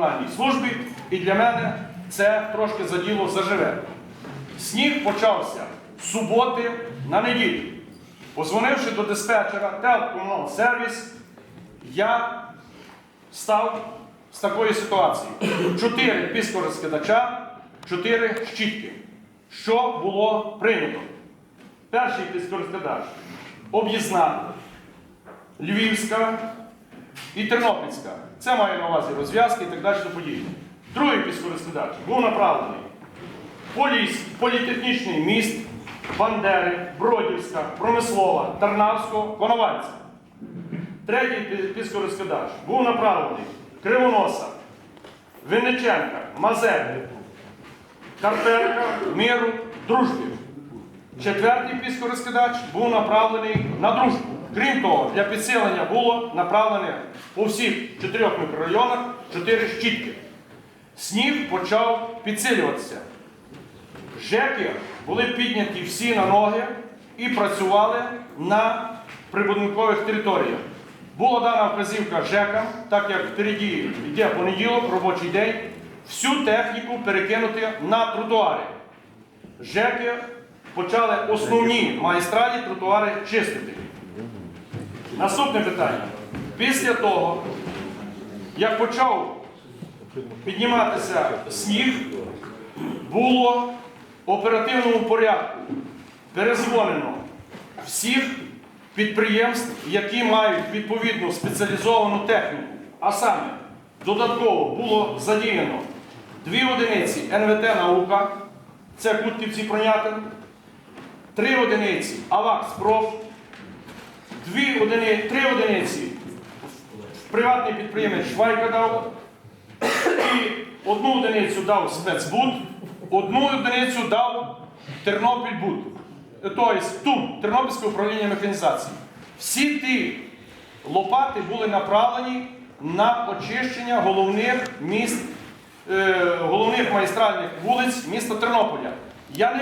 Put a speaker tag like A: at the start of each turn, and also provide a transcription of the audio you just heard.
A: комунальній службі, і для мене це трошки заділо заживе. Сніг почався з суботи на неділю. Позвонивши до диспетчера телекомунсервіс, я став з такої ситуації. Чотири піскорозкидача, чотири щітки. Що було прийнято? Перший піскорозкидач об'їзна, Львівська і Тернопільська. Це має на увазі розв'язки і так далі подібне. Другий піскорозкидач був направлений Поліс, політехнічний міст, Бандери, Бродівська, Промислова, Тарнавського, Коновальця. Третій пі- піскорозкидач був направлений Кривоноса, Винниченка, Мазепи, Карпенка, Миру, Дружбів. Четвертий піскорозкидач був направлений на дружбу. Крім того, для підсилення було направлене по всіх чотирьох мікрорайонах чотири щітки. Сніг почав підсилюватися. ЖЕКи були підняті всі на ноги і працювали на прибудинкових територіях. Була дана вказівка ЖЕКам, так як впереді йде понеділок, робочий день, всю техніку перекинути на тротуари. ЖЕКи почали основні магістралі тротуари чистити. Наступне питання. Після того, як почав підніматися сніг, було в оперативному порядку перезвонено всіх підприємств, які мають відповідну спеціалізовану техніку. А саме, додатково було задіяно дві одиниці НВТ наука, це Кутківці Пронятин, три одиниці АВАКС-ПРОФ, дві одиниці, три одиниці приватний підприємець Швайка дав, і одну одиницю дав спецбуд, одну одиницю дав Тернопільбуд. Тобто ТУМ, Тернопільське управління механізації. Всі ті лопати були направлені на очищення головних міст, е, головних магістральних вулиць міста Тернополя. Я не